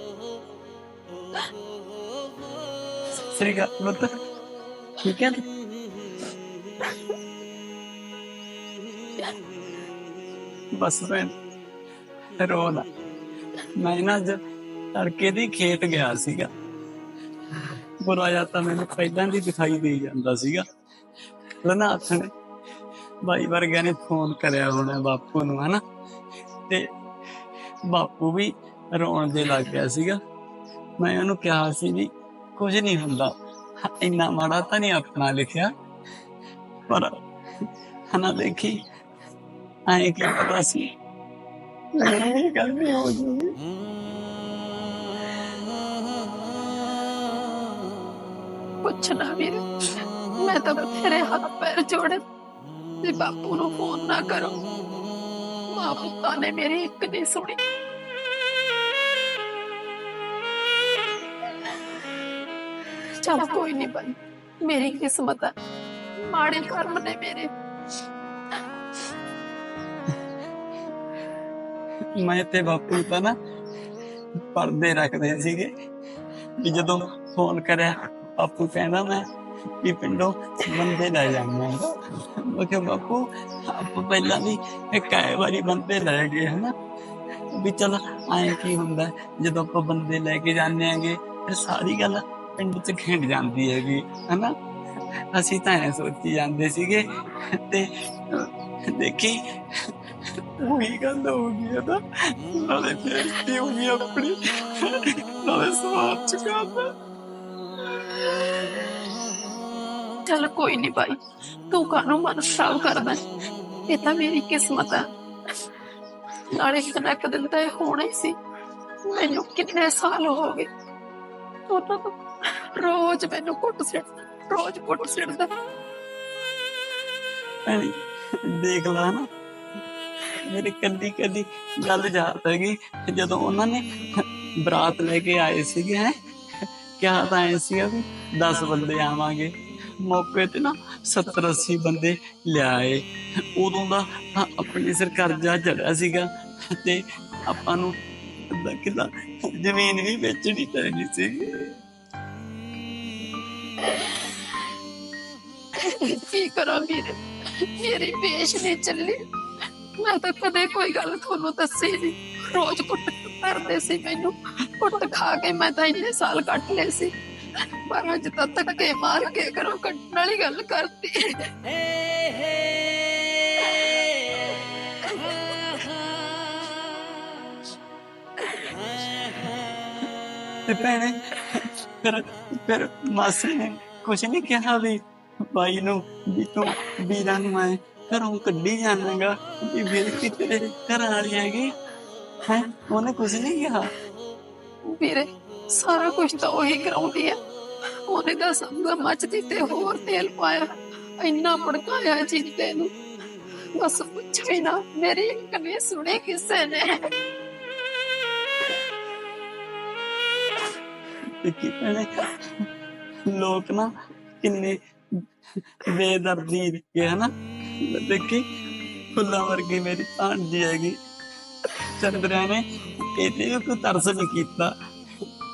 ਸ੍ਰੀ ਅਕਾਲ ਮਤ ਠੀਕ ਹੈ ਨਾ? ਬਸ ਭੈਣ, ਰੋ ਨਾ। ਮੈਂ ਨਾ ਅੱਜ ਤੜਕੇ ਦੀ ਖੇਤ ਗਿਆ ਸੀਗਾ। ਬੁਰਾ ਜਾਂ ਤਾਂ ਮੈਨੂੰ ਪਹਿਲਾਂ ਦੀ ਦਿਖਾਈ ਦੇ ਜਾਂਦਾ ਸੀਗਾ। ਲਨਾਥ ਨੇ ਬਾਈ ਵਰਗਿਆਂ ਨੇ ਫੋਨ ਕਰਿਆ ਹੋਣਾ ਬਾਪੂ ਨੂੰ, ਹਨਾ। ਤੇ ਬਾਪੂ ਵੀ ਰੋਣ ਦੇ ਲੱਗ ਗਿਆ ਸੀਗਾ। ਮੈਂ ਉਹਨੂੰ ਕਿਹਾ ਸੀ ਵੀ ਕੁਝ ਨਹੀਂ ਹੁੰਦਾ ਇੰਨਾ ਮਾੜਾ ਤਾਂ ਨਹੀਂ ਆਪਣਾ ਲਿਖਿਆ ਪਰ ਹਨਾ ਦੇਖੀ ਐਂ ਕੀ ਪਤਾ ਸੀ ਇਹ ਗੱਲ ਨਹੀਂ ਹੋ ਜੂਗੀ ਪੁੱਛਣਾ ਵੀਰ ਮੈਂ ਤਾਂ ਬਥੇਰੇ ਹੱਥ ਪੈਰ ਜੋੜੇ ਤੇ ਬਾਪੂ ਨੂੰ ਫੋਨ ਨਾ ਕਰੋ ਮਾਂ ਪਿਤਾ ਨੇ ਮੇਰੀ ਇੱਕ ਨਹੀਂ ਸੁਣੀ ਚਲ ਕੋਈ ਨਹੀਂ ਬਈ ਮੇਰੀ ਕਿਸਮਤ ਹੈ ਮਾੜੇ ਕਰਮ ਨੇ ਮੇਰੇ ਮੈਂ ਤੇ ਬਾਪੂ ਤਾਂ ਨਾ ਪਰਦੇ ਰੱਖਦੇ ਸੀਗੇ ਵੀ ਜਦੋਂ ਫੋਨ ਕਰਿਆ ਬਾਪੂ ਕਹਿੰਦਾ ਮੈਂ ਵੀ ਪਿੰਡੋਂ ਬੰਦੇ ਲੈ ਜਾਵਾਂਗਾ ਮੈਂ ਕਿਹਾ ਬਾਪੂ ਆਪ ਪਹਿਲਾਂ ਵੀ ਇੱਕ ਆਏ ਵਾਰੀ ਬੰਦੇ ਲੈ ਗਏ ਹਨਾ ਵੀ ਚਲ ਐਂ ਕੀ ਹੁੰਦਾ ਜਦੋਂ ਆਪਾਂ ਬੰਦੇ ਲੈ ਕੇ ਜਾਂਦੇ ਆਂਗੇ ਫਿਰ ਸਾਰੀ ਗੱਲ ਪਿੰਡ 'ਚ ਖਿੰਡ ਜਾਂਦੀ ਹੈਗੀ ਹਨਾ ਅਸੀਂ ਤਾਂ ਐ ਸੋਚੀ ਜਾਂਦੇ ਸੀਗੇ ਤੇ ਦੇਖੀ ਉਹੀ ਗੱਲ ਹੋ ਗਈ ਹੈ ਨਾ ਨਾਲੇ ਬੇਇੱਜ਼ਤੀ ਹੋ ਗਈ ਆਪਣੀ ਨਾਲੇ ਸਵਾਦ ਚੁਕਾਤਾ ਚਲ ਕੋਈ ਨਹੀਂ ਭਾਈ ਤੂੰ ਕਾਹਨੂੰ ਮਨ ਖਰਾਬ ਕਰਦਾ ਹੈ? ਇਹ ਤਾਂ ਮੇਰੀ ਕਿਸਮਤ ਹੈ ਨਾਲੇ ਇੱਕ ਨਾ ਇੱਕ ਦਿਨ ਤਾਂ ਇਹ ਹੋਣਾ ਹੀ ਸੀ ਮੈਨੂੰ ਕਿੰਨੇ ਸਾਲ ਹੋ ਗਏ ਉਹਨਾਂ ਤੋਂ ਰੋਜ਼ ਮੈਨੂੰ ਕੁੱਟ ਸਿੱਟਦਾ, ਰੋਜ਼ ਕੁੱਟ ਸਿੱਟਦਾ। ਭੈਣੇ, ਦੇਖ ਲਾ ਨਾ। ਮੇਰੀ ਕੱਲੀ ਕੱਲੀ ਗੱਲ ਯਾਦ ਹੈਗੀ ਜਦੋਂ ਉਹਨਾਂ ਨੇ ਬਰਾਤ ਲੈ ਕੇ ਆਏ ਸੀਗੇ, ਹੈ। ਕਿਹਾ ਤਾਂ ਐ ਸੀਗਾ ਵੀ 10 ਬੰਦੇ ਆਵਾਂਗੇ। ਮੌਕੇ ਤੇ ਨਾ 70 80 ਬੰਦੇ ਲਿਆਏ। ਉਦੋਂ ਦਾ ਆ- ਆਪਣੇ ਸਿਰ ਕਰਜ਼ਾ ਚੜਿਆ ਸੀਗਾ ਤੇ ਆਪਾਂ ਨੂੰ ਅੱਧਾ ਕਿੱਲਾ ਜ਼ਮੀਨ ਵੀ ਵੇਚਣੀ ਪੈਣੀ ਸੀ ਕੀ ਕਰਾਂ ਵੀਰੇ ਮੇਰੀ ਪੇਸ਼ ਨਹੀਂ ਚੱਲੀ। ਮੈਂ ਤਾਂ ਕਦੇ ਕੋਈ ਗੱਲ ਤੁਹਾਨੂੰ ਦੱਸੀ ਨਹੀਂ। ਰੋਜ਼ ਕੁੱਟ ਕਰਦੇ ਸੀ ਮੈਨੂੰ। ਕੁੱਟ ਖਾ ਕੇ ਮੈਂ ਤਾਂ ਇੰਨੇ ਸਾਲ ਕੱਟ ਲਏ ਸੀ। ਪਰ ਅੱਜ ਤਾਂ ਧੱਕੇ ਮਾਰ ਕੇ ਕਰੋ ਕੱਟਣ ਵਾਲੀ ਗੱਲ ਕਰਤੀ। ਤੇ ਭੈਣੇ, ਫਿਰ ਫਿਰ ਮਾਸੀ ਨੇ ਕੁਛ ਨਹੀਂ ਕਿਹਾ ਵੀ ਬਾਈ ਨੂੰ ਵੀ ਤੂੰ ਵੀਰਾਂ ਨੂੰ ਮੈਂ ਘਰੋਂ ਕੱਢੀ ਜਾਣਾਗਾ ਵੀ ਵੀਰ ਕਿ ਤੇਰੇ ਘਰ ਵਾਲੀ ਹੈਗੀ? ਹੈ, ਉਹਨੇ ਕੁਛ ਨਹੀਂ ਕਿਹਾ? ਵੀਰੇ, ਸਾਰਾ ਕੁਝ ਤਾਂ ਉਹੀ ਕਰਾਉਂਦੀ ਆ। ਉਹਨੇ ਤਾਂ ਸੰਗਾ ਮੱਚਦੀ ਤੇ ਹੋਰ ਤੇਲ ਪਾਇਆ, ਇੰਨਾ ਭੜਕਾਇਆ ਜੀਤੇ ਨੂੰ। ਬਸ ਪੁੱਛ ਵੀ ਨਾ, ਮੇਰੀ ਇੱਕ ਨੇ ਸੁਣੇ ਕਿਸੇ ਨੇ? ਕੀ ਭੈਣੇ ਲੋਕ ਨਾ ਕਿੰਨੇ ਬੇਦਰਦੀ ਨੇ। ਹਨਾ ਦੇਖੀ, ਫੁੱਲਾਂ ਵਰਗੀ ਮੇਰੀ ਭਾਂਜੀ ਹੈਗੀ। ਚੰਦਰਿਆ ਨੇ ਇਹਦੇ ਵੀ ਤਰਸ ਨਹੀਂ ਕੀਤਾ।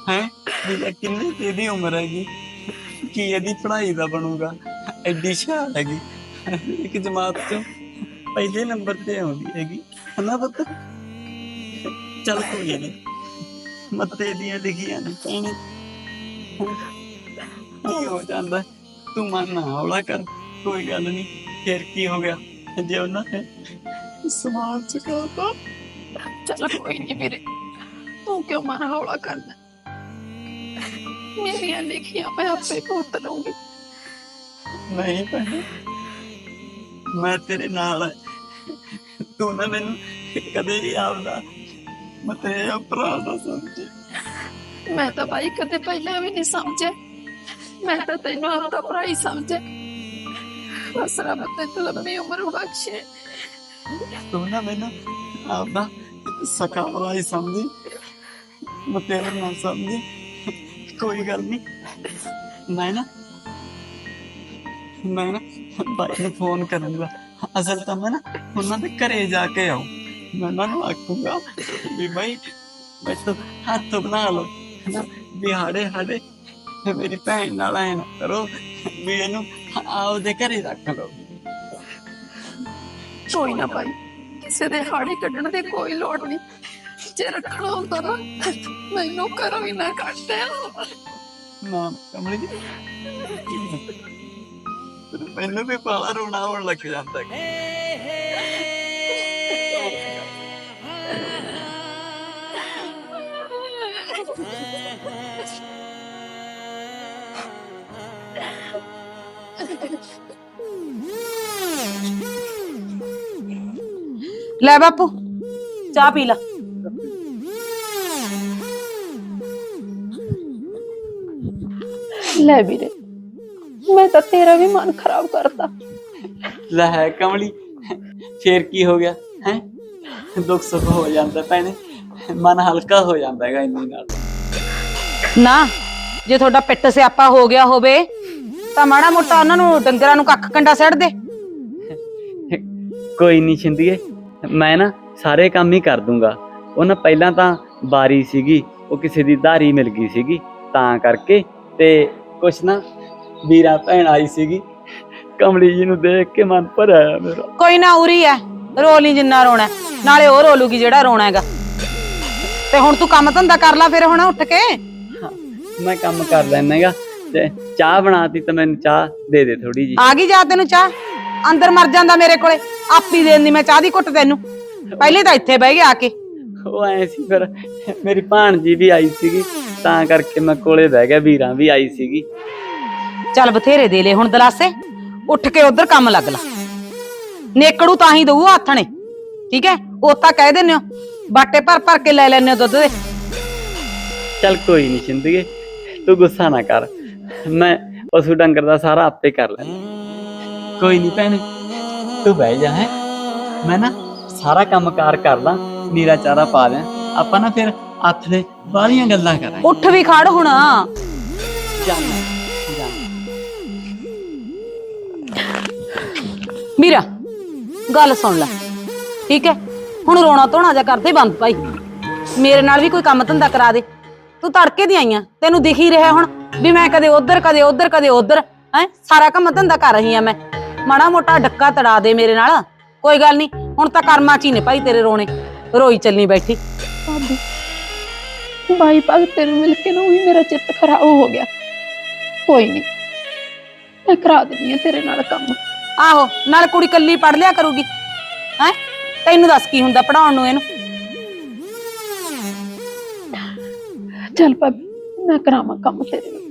ਹੈ? ਵੀ ਕਿੰਨੀ ਕੁ ਉਮਰ ਹੈਗੀ। ਕੀ ਇਹਦੀ ਪੜ੍ਹਾਈ ਦਾ ਬਣੂਗਾ? ਐਡੀ ਸ਼ਾਨ ਹੈਗੀ। ਇੱਕ ਜਮਾਤ ਚੋਂ ਪਹਿਲੇ ਨੰਬਰ ਤੇ ਆਉਂਦੀ ਹੈਗੀ। ਹਨਾ ਪੁੱਤ? ਚੱਲ ਕੋਈ ਨਹੀਂ ਮੱਤੇ ਦੀਆਂ ਲਿਖੀਆਂ ਨੇ ਭੈਣੇ ਕੀ ਹੋ ਜਾਂਦਾ। ਤੂੰ ਮਨ ਨਾ ਹੌਲਾ ਕਰ, ਕੋਈ ਗੱਲ ਨਹੀਂ, ਫਿਰ ਕੀ ਹੋ ਗਿਆ? ਜੇ ਉਹਨਾਂ ਨੇ ਸਮਾਨ ਚੁਕਾਤਾ ਚਲ ਕੋਈ ਨਹੀਂ ਵੀਰੇ, ਤੂੰ ਕਿਉਂ ਮਨ ਹੌਲਾ ਕਰਦਾ? ਮੇਰੀਆਂ ਲਿਖੀਆਂ ਮੈਂ ਆਪੇ ਭੁਗਤ ਲਊਂਗੀ। ਨਹੀਂ ਭੈਣੇ, ਮੈਂ ਤੇਰੇ ਨਾਲ ਤੂੰ ਨਾ ਮੈਨੂੰ ਕਦੇ ਵੀ ਆਪਦਾ, ਮੈਂ ਤੇਰੇ ਭਰਾ ਦਾ ਸਮਝੀ। ਮੈਂ ਤਾਂ ਭਾਈ ਕਦੇ ਪਹਿਲਾਂ ਵੀ ਨਹੀਂ ਸਮਝਿਆ ਮੈਂ ਤਾਂ ਤੈਨੂੰ ਆਪਦਾ ਭਰਾ ਹੀ ਸਮਝਿਆ ਬਸ ਰੱਬ ਤੈਨੂੰ ਲੰਮੀ ਉਮਰ ਬਖਸ਼ੇ ਤੂੰ ਨਾ ਮੈਨੂੰ ਆਪਦਾ ਸਕਾ ਭਰਾ ਹੀ ਸਮਝੀ ਮੈਂ ਤੇਰੇ ਨਾਲ ਸਮਝੀ ਕੋਈ ਗੱਲ ਨਹੀਂ ਮੈਂ ਨਾ ਮੈਂ ਨਾ ਬਾਈ ਨੂੰ ਫੋਨ ਕਰੂੰਗਾ ਅਸਲ ਤਾਂ ਮੈਂ ਨਾ ਉਹਨਾਂ ਦੇ ਘਰੇ ਜਾ ਕੇ ਆਉਂ ਮੈਂ ਉਹਨਾਂ ਨੂੰ ਆਖੂੰਗਾ ਵੀ ਬਾਈ ਮੈਂ ਤਾਂ ਹੱਥ ਬਣਾ ਲਓ ਵੀ ਹਾੜੇ ਹਾੜੇ ਮੇਰੀ ਭੈਣ ਨਾਲ ਐ ਨਾ ਕਰੋ ਵੀ ਇਹਨੂੰ ਆਪਦੇ ਘਰੇ ਰੱਖ ਲਓ। ਕੋਈ ਨਾ ਭਾਈ ਕਿਸੇ ਦੇ ਹਾੜੇ ਕੱਢਣ ਦੀ ਕੋਈ ਲੋੜ ਨਹੀਂ। ਜੇ ਰੱਖਣਾ ਹੁੰਦਾ ਨਾ ਮੈਨੂੰ ਕਰੋ ਹੀ ਨਾ ਕੱਢਦੇ ਨਾ ਕਮਲੀ ਜੀ। ਮੈਨੂੰ ਵੀ ਬਾਲਾ ਰੋਣਾ ਆਉਣ ਲੱਗ ਜਾਂਦਾ। ਹੈ ਲੈ ਬਾਪੂ ਚਾਹ ਪੀ ਲਾ। ਲੈ ਵੀਰੇ ਮੈਂ ਤਾਂ ਤੇਰਾ ਵੀ ਮਨ ਖਰਾਬ ਕਰਤਾ। ਲੈ ਹੈ ਕਮਲੀ ਫੇਰ ਕੀ ਹੋ ਗਿਆ ਹੈ? ਦੁੱਖ ਸੁੱਖ ਹੋ ਜਾਂਦਾ ਭੈਣੇ ਮਨ ਹਲਕਾ ਹੋ ਜਾਂਦਾ ਹੈਗਾ ਇੰਨੀ ਨਾਲ। ਨਾ ਜੇ ਤੁਹਾਡਾ ਪਿੱਟ ਸਿਆਪਾ ਹੋ ਗਿਆ ਹੋਵੇ ਤਾਂ ਮਾੜਾ ਮੋਟਾ ਉਹਨਾਂ ਨੂੰ ਡੰਗਰਾਂ ਨੂੰ ਕੱਖ ਕੰਡਾ ਸੱਟ ਦੇ। ਕੋਈ ਨਹੀਂ ਛਿੰਦੀਏ ਮੈਂ ਨਾ ਸਾਰੇ ਕੰਮ ਹੀ ਕਰ ਦੂੰਗਾ। ਉਹ ਨਾ ਪਹਿਲਾਂ ਤਾਂ ਬਾਰੀ ਸੀਗੀ ਉਹ ਕਿਸੇ ਦੀ ਧਾਰੀ ਮਿਲ ਗਈ ਸੀਗੀ ਤਾਂ ਕਰਕੇ ਤੇ ਕੁਛ ਨਾ ਵੀਰਾ ਭੈਣ ਆਈ ਸੀਗੀ ਕਮਲੀ ਜੀ ਨੂੰ ਦੇਖ ਕੇ ਮਨ ਭਰਿਆ ਮੇਰਾ। ਕੋਈ ਨਾ ਉਰੀ ਐ ਰੋ ਲਈ ਜਿੰਨਾ ਰੋਣਾ। ਨਾਲੇ ਉਹ ਰੋਲੂਗੀ ਜਿਹੜਾ ਰੋਣਾ ਹੈਗਾ। ਤੇ ਹੁਣ ਤੂੰ ਕੰਮ ਧੰਦਾ ਕਰ ਲੈ ਫਿਰ ਹੁਣ ਉੱਠ ਕੇ। ਮੈਂ ਕੰਮ ਕਰ ਲੈਣਾਗਾ ਤੇ ਚਾਹ ਬਣਾਤੀ ਤਾਂ ਮੈਨੂੰ ਚਾਹ ਦੇ ਦੇ ਥੋੜੀ ਜੀ ਆ ਗਈ ਜਾ ਤੈਨੂੰ ਚਾਹ? ਅੰਦਰ ਮਰ ਜਾਂਦਾ ਮੇਰੇ ਕੋਲੇ। ਆਪੀ ਦੇਂਦੀ ਮੈਂ ਚਾਹ ਦੀ ਘੁੱਟ ਤੈਨੂੰ। ਪਹਿਲੇ ਤਾਂ ਇੱਥੇ ਬਹਿ ਗਿਆ ਆ ਕੇ। ਉਹ ਐ ਸੀ ਫਿਰ ਮੇਰੀ ਭਾਣਜੀ ਵੀ ਆਈ ਸੀਗੀ ਤਾਂ ਕਰਕੇ ਮੈਂ ਕੋਲੇ ਬਹਿ ਗਿਆ ਵੀਰਾਂ ਵੀ ਆਈ ਸੀਗੀ। ਚੱਲ ਬਥੇਰੇ ਦੇ ਲੈ ਹੁਣ ਦਲਾਸੇ। ਉੱਠ ਕੇ ਉਧਰ ਕੰਮ ਲੱਗ ਲਾ। ਨੇਕੜੂ ਤਾਂ ਹੀ ਦਊ ਹੱਥ ਨੇ। ਠੀਕ ਹੈ? ਉਹ ਤਾਂ ਕਹਿ ਦਿੰਦੇ ਹੋ ਬਾਟੇ ਭਰ ਭਰ ਕੇ ਲੈ ਲੈਣੇ ਦੁੱਧ ਦੇ। ਚੱਲ ਕੋਈ ਨਹੀਂ ਸਿੰਦਗੇ ਤੂੰ ਗੁੱਸਾ ਨਾ ਕਰ। ਮੈਂ ਪਸ਼ੂ ਡੰਗਰ ਦਾ ਸਾਰਾ ਆਪੇ ਕਰ ਲੈਣਾ ਕੋਈ ਨਹੀਂ ਭੈਣੇ ਤੂੰ ਬਹਿ ਜਾ ਹੈ। ਮੈਂ ਨਾ ਸਾਰਾ ਕੰਮਕਾਰ ਕਰ ਲਾਂ ਨੀਰਾ ਚਾਰਾ ਪਾ ਦਿਆਂ। ਆਪਾਂ ਨਾ ਫਿਰ ਨੇ ਬਾਹਲੀਆਂ ਗੱਲਾਂ ਕਰਾਂਗੇ। ਉੱਠ ਵੀ ਖੜ ਹੁਣ। ਮੀਰਾ ਗੱਲ ਸੁਣ ਲੈ। ਠੀਕ ਹੈ? ਹੁਣ ਰੋਣਾ ਧੋਣਾ ਜਾ ਕਰਦੇ ਬੰਦ ਭਾਈ। ਮੇਰੇ ਨਾਲ ਵੀ ਕੋਈ ਕੰਮ ਧੰਦਾ ਕਰਾ ਦੇ। ਤੂੰ ਤੜਕੇ ਦੀ ਆਈਆਂ ਤੈਨੂੰ ਦਿਖ ਹੀ ਰਿਹਾ ਹੁਣ। ਵੀ ਮੈਂ ਕਦੇ ਉਧਰ ਕਦੇ ਉਧਰ ਕਦੇ ਉਧਰ ਹੈ? ਸਾਰਾ ਕੰਮ ਧੰਦਾ ਕਰ ਰਹੀ ਆ ਮੈਂ। ਮਾੜਾ ਮੋਟਾ ਡੱਕਾ ਤੜਾ ਦੇ ਮੇਰੇ ਨਾਲ। ਕੋਈ ਗੱਲ ਨਹੀਂ ਹੁਣ ਤਾਂ ਕਰਮਾਂ ਚ ਹੀ ਨੇ ਭਾਈ ਤੇਰੇ ਰੋਣੇ। ਰੋਈ ਚੱਲਣੀ ਬੈਠੀ। ਭਾਬੀ ਬਾਈ ਭਗਤ ਨੂੰ ਮਿਲ ਕੇ ਨਾ ਵੀ ਮੇਰਾ ਚਿੱਤ ਖਰਾਬ ਹੋ ਗਿਆ। ਕੋਈ ਨਹੀਂ ਮੈਂ ਕਰਾ ਦਿੰਦੀ ਆ ਤੇਰੇ ਨਾਲ ਕੰਮ। ਆਹੋ ਨਾਲ ਕੁੜੀ ਕੱਲੀ ਪੜ ਲਿਆ ਕਰੂਗੀ। ਹੈ? ਤੈਨੂੰ ਦੱਸ ਕੀ ਹੁੰਦਾ ਪੜਾਉਣ ਨੂੰ ਇਹਨੂੰ? ਚੱਲ ਭਾਬੀ ਮੈਂ ਕਰਾਵਾਂ ਕੰਮ ਤੇਰੇ ਨਾਲ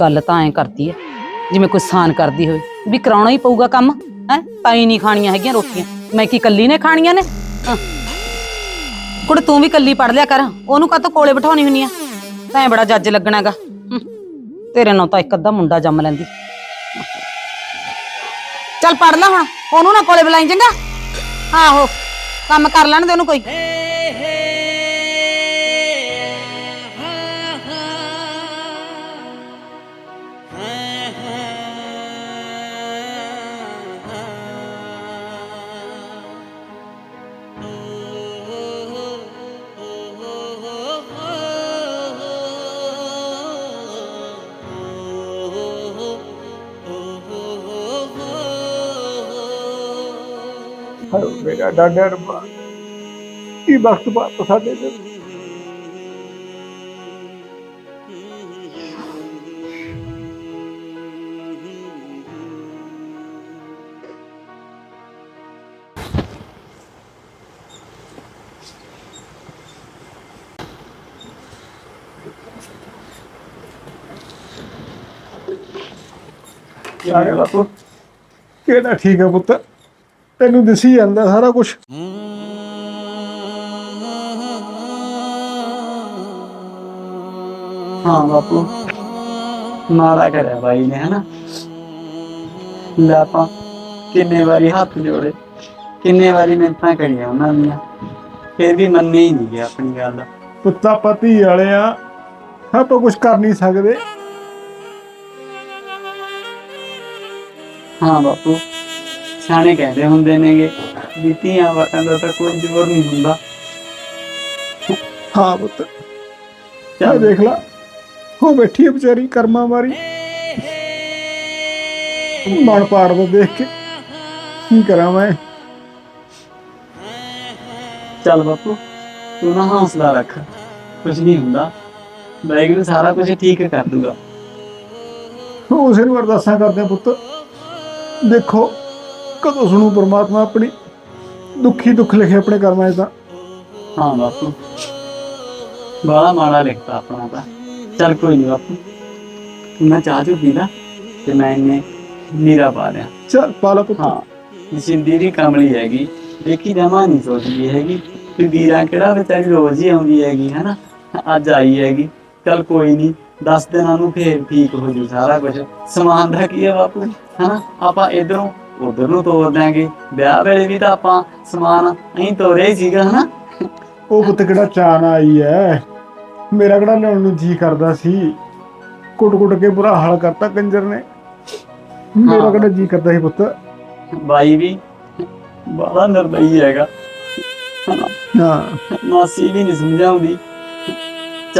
ਗੱਲ ਤਾਂ ਐ ਕਰਦੀ ਐ ਜਿਵੇਂ ਕੋਈ ਸਾਨ ਕਰਦੀ ਹੋਵੇ ਵੀ ਕਰਾਉਣਾ ਹੀ ਪਊਗਾ ਕੰਮ ਹੈ ਤਾਂ ਹੀ ਨਹੀਂ ਖਾਣੀਆਂ ਹੈਗੀਆਂ ਰੋਟੀਆਂ ਮੈਂ ਕੀ ਕੱਲੀ ਨੇ ਖਾਣੀਆਂ ਨੇ ਹਾਂ। ਕੁੜੇ ਤੂੰ ਵੀ ਕੱਲੀ ਪੜ ਲਿਆ ਕਰ ਉਹਨੂੰ ਕਾਹਤੋਂ ਕੋਲੇ ਬਿਠਾਉਣੀ ਹੁੰਨੀ ਆ ਤੈਂ ਬੜਾ ਜੱਜ ਲੱਗਣਾਗਾ ਤੇਰੇ ਨਾਲ ਤਾਂ ਇੱਕ ਅੱਧਾ ਮੁੰਡਾ ਜੰਮ ਲੈਂਦੀ ਚੱਲ ਪੜ ਲੈ ਹੁਣ ਉਹਨੂੰ ਨਾ ਕੋਲੇ ਬੁਲਾਈ ਚੰਗਾ ਆਹੋ ਕੰਮ ਕਰ ਲੈਣ ਦੇ ਉਹਨੂੰ ਕੋਈ ਮੇਰਾ ਡਾਡਾ ਰੱਬਾ ਕੀ ਵਕਤ ਬਾਤ ਸਾਡੇ ਤੇ ਯਾਰ ਬਾਪੂ ਕਿਹੜਾ ਠੀਕ ਹੈ ਪੁੱਤ ਤੈਨੂੰ ਦਿਸੀ ਜਾਂਦਾ ਸਾਰਾ ਕੁਝ ਹਾਂ ਬਾਪੂ ਮਾਰਾ ਕਰਿਆ ਬਾਈ ਨੇ ਹਨਾ? ਲੈ ਆਪਾਂ ਕਿੰਨੇ ਵਾਰੀ ਹੱਥ ਜੋੜੇ ਕਿੰਨੇ ਵਾਰੀ ਮਿੰਤਾਂ ਕਰੀਆਂ ਉਹਨਾਂ ਦੀਆਂ ਫਿਰ ਵੀ ਮੰਨੇ ਹੀ ਨਹੀਂ ਗਿਆ ਆਪਣੀ ਗੱਲ। ਪੁੱਤਾ ਪਤੀ ਵਾਲੇ ਆ ਆਪਾਂ ਕੁਝ ਕਰ ਨਹੀਂ ਸਕਦੇ। ਹਾਂ ਬਾਪੂ। ਸਿਆਣੇ ਕਹਿੰਦੇ ਹੁੰਦੇ ਨੇਗੇ ਵੀ ਧੀਆਂ ਵਾਟਾਂ ਦਾ ਤਾਂ ਕੋਈ ਜ਼ੋਰ ਨਹੀਂ ਹੁੰਦਾ। ਹਾਂ ਪੁੱਤ। ਚੱਲ। ਦੇਖ ਲਾ। ਉਹ ਬੈਠੀ ਹੈ ਵਿਚਾਰੀ ਕਰਮਾਂ ਵਾਰੀ। ਮਨ ਪਾੜਦਾ ਦੇਖ ਕੇ ਕੀ ਕਰਾਂ ਮੈਂ। ਚੱਲ ਬਾਪੂ ਤੂੰ ਨਾ ਹੌਸਲਾ ਰੱਖ। ਕੁਝ ਨਹੀਂ ਹੁੰਦਾ। ਵਾਹਿਗੁਰੂ ਸਾਰਾ ਕੁਝ ਠੀਕ ਕਰ ਦੂਗਾ। ਉਸੇ ਨੂੰ ਅਰਦਾਸਾਂ ਕਰਦੇ ਆ ਪੁੱਤ। ਦੇਖੋ ਕਦੋਂ ਸੁਣੂ ਪ੍ਰਮਾਤਮਾ ਆਪਣੀ। ਦੁੱਖੀ ਦੁੱਖ ਲਿਖੇ ਆਪਣੇ ਕਰਮਾਂ 'ਚ ਤਾਂ। ਹਾਂ ਬਾਪੂ। ਬੜਾ ਮਾੜਾ ਲਿਖਤਾ ਆਪਣਾ ਤਾਂ। ਚੱਲ ਕੋਈ ਨਹੀਂ ਬਾਪੂ। ਮੈਂ ਚਾਹ ਚੂ ਪੀ ਲਾ ਤੇ ਮੈਂ ਇਹਨੇ ਨੀਰਾ ਪਾ ਲਿਆ। ਚੱਲ ਪਾਲਾ ਪੁੱਤ। ਹਾਂ ਸਿੰਦੀਰੀ ਕਮਲੀ ਹੈਗੀ। ਦੇਖੀ ਜਮਾ ਨਹੀਂ ਸੋਚਦੀ ਹੈਗੀ ਕਿ ਵੀਰਾ ਕਿਹੜਾ ਵਿਚਾਰੀ ਰੋਜ਼ ਹੀ ਆਉਂਦੀ ਹੈਗੀ ਹਨਾ? ਅੱਜ ਆਈ ਹੈਗੀ। ਚੱਲ ਕੋਈ ਨਹੀਂ 10 ਦਿਨਾਂ ਨੂੰ ਫੇਰ ਠੀਕ ਹੋ ਜੂ ਸਾਰਾ ਕੁਝ ਸਮਾਨ ਦਾ ਕੀ ਹੈ ਬਾਪੂ? ਹਨਾ? ਆਪਾਂ ਇਧਰੋਂ ਉਧਰ ਨੂੰ ਤੋਰ ਦਾਂਗੇ ਵਿਆਹ ਵੇਲੇ ਵੀ ਤਾਂ ਆਪਾਂ ਸਮਾਨ ਅਹੀਂ ਤੋਰਿਆ ਹੀ ਸੀਗਾ ਹਨਾ? ਉਹ ਪੁੱਤ ਕਿਹੜਾ ਚਾਨ ਆਈ ਐ? ਮੇਰਾ ਕਿਹੜਾ ਲਿਆਉਣ ਨੂੰ ਜੀ ਕਰਦਾ ਸੀ? ਕੁੱਟ ਕੁੱਟ ਕੇ ਬੁਰਾ ਹਾਲ ਕਰਤਾ ਕੰਜਰ ਨੇ। ਮੇਰਾ। ਕਿਹੜਾ ਜੀ ਕਰਦਾ ਸੀ ਪੁੱਤ? ਬਾਈ ਵੀ ਬੜਾ ਨਿਰਦਈ ਹੈਗਾ। ਹਾਂ। ਮਾਸੀ ਵੀ ਨਹੀਂ ਸਮਝਾਉਂਦੀ।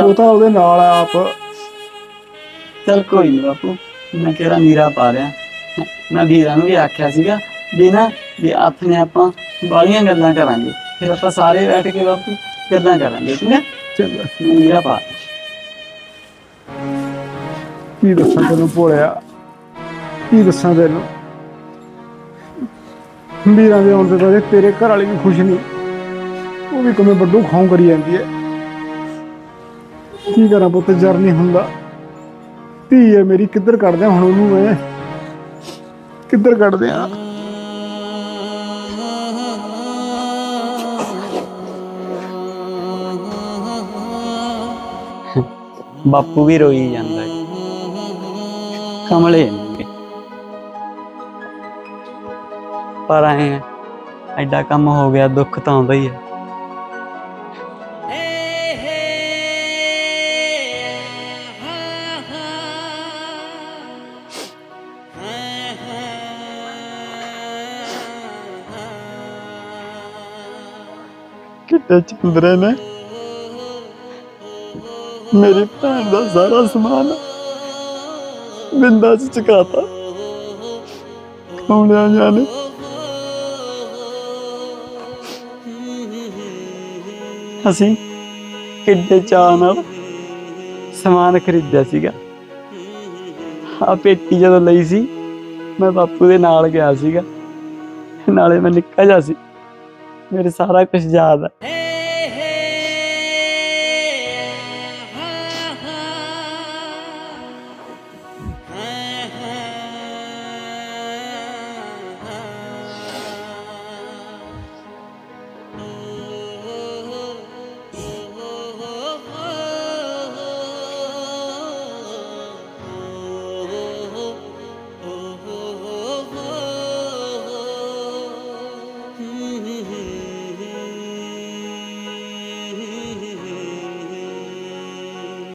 ਉਹ ਤਾਂ ਉਹਦੇ ਨਾਲ ਆਪ। ਚਲ ਕੋਈ ਨਹੀਂ ਬਾਪੂ ਮੈਂ ਕਿਹੜਾ ਨੀਰਾ ਪਾ ਰਿਆ ਮੈਂ ਵੀਰਾਂ ਨੂੰ ਵੀ ਆਖਿਆ ਸੀਗਾ ਵੀ ਨਾ, ਵੀ ਆਪਣੇ ਆਪਾਂ ਬਾਲੀਆਂ ਗੱਲਾਂ ਕਰਾਂਗੇ। ਫਿਰ ਆਪਾਂ ਸਾਰੇ ਬੈਠ ਕੇ ਬਾਪੂ ਗੱਲਾਂ ਕਰਾਂਗੇ, ਠੀਕ ਹੈ? ਚੰਗਾ। ਮੈਂ ਪਾ ਕੀ ਦੱਸਾਂ ਤੈਨੂੰ ਭੋਲਿਆ? ਕੀ ਦੱਸਾਂ ਤੈਨੂੰ? ਵੀਰਾਂ ਦੇ ਆਉਣ ਤੇ ਤਾਂ ਤੇਰੇ ਘਰ ਵਾਲੀ ਵੀ ਖੁਸ਼ ਨਹੀਂ। ਉਹ ਵੀ ਕਿਵੇਂ ਵੱਡੂ ਖਾਉ ਕਰੀ ਜਾਂਦੀ ਹੈ। ਕੀ ਕਰਾਂ ਪੁੱਤ, ਜਰ ਨਹੀਂ ਹੁੰਦਾ। ਧੀ ਹੈ ਮੇਰੀ, ਕਿੱਧਰ ਕੱਢਦੇ ਹੁਣ ਉਹਨੂੰ ਮੈਂ? ਕਿੱਧਰ ਕੱਢਦੇ ਆ? ਬਾਪੂ ਵੀ ਰੋਈ ਜਾਂਦਾ ਹੈ। ਕਮਲੇ। ਨੇ ਪਰ ਆਏ ਆ, ਐਡਾ ਕੰਮ ਹੋ ਗਿਆ ਦੁੱਖ ਤਾਂ ਆਉਂਦਾ ਹੀ ਹੈ। ਕਿੱਥੇ ਚੱਲ ਨੇ। ਮੇਰੀ ਭੈਣ ਦਾ ਸਾਰਾ ਸਮਾਨ ਬਿੰਦਾ ਚ ਚਕਾਤਾ ਕੌਣਿਆ ਜਾਨੇ ਅਸੀਂ ਕਿੱਡੇ ਚਾਅ ਨਾਲ ਸਮਾਨ ਖਰੀਦਿਆ ਸੀਗਾ। ਆ ਪੇਟੀ ਜਦੋਂ ਲਈ ਸੀ, ਮੈਂ ਬਾਪੂ ਦੇ ਨਾਲ ਗਿਆ ਸੀਗਾ। ਨਾਲੇ ਮੈਂ ਨਿੱਕਾ ਜਿਹਾ ਸੀ। ਮੇਰੇ ਸਾਰਾ ਕੁਝ ਯਾਦ ਹੈ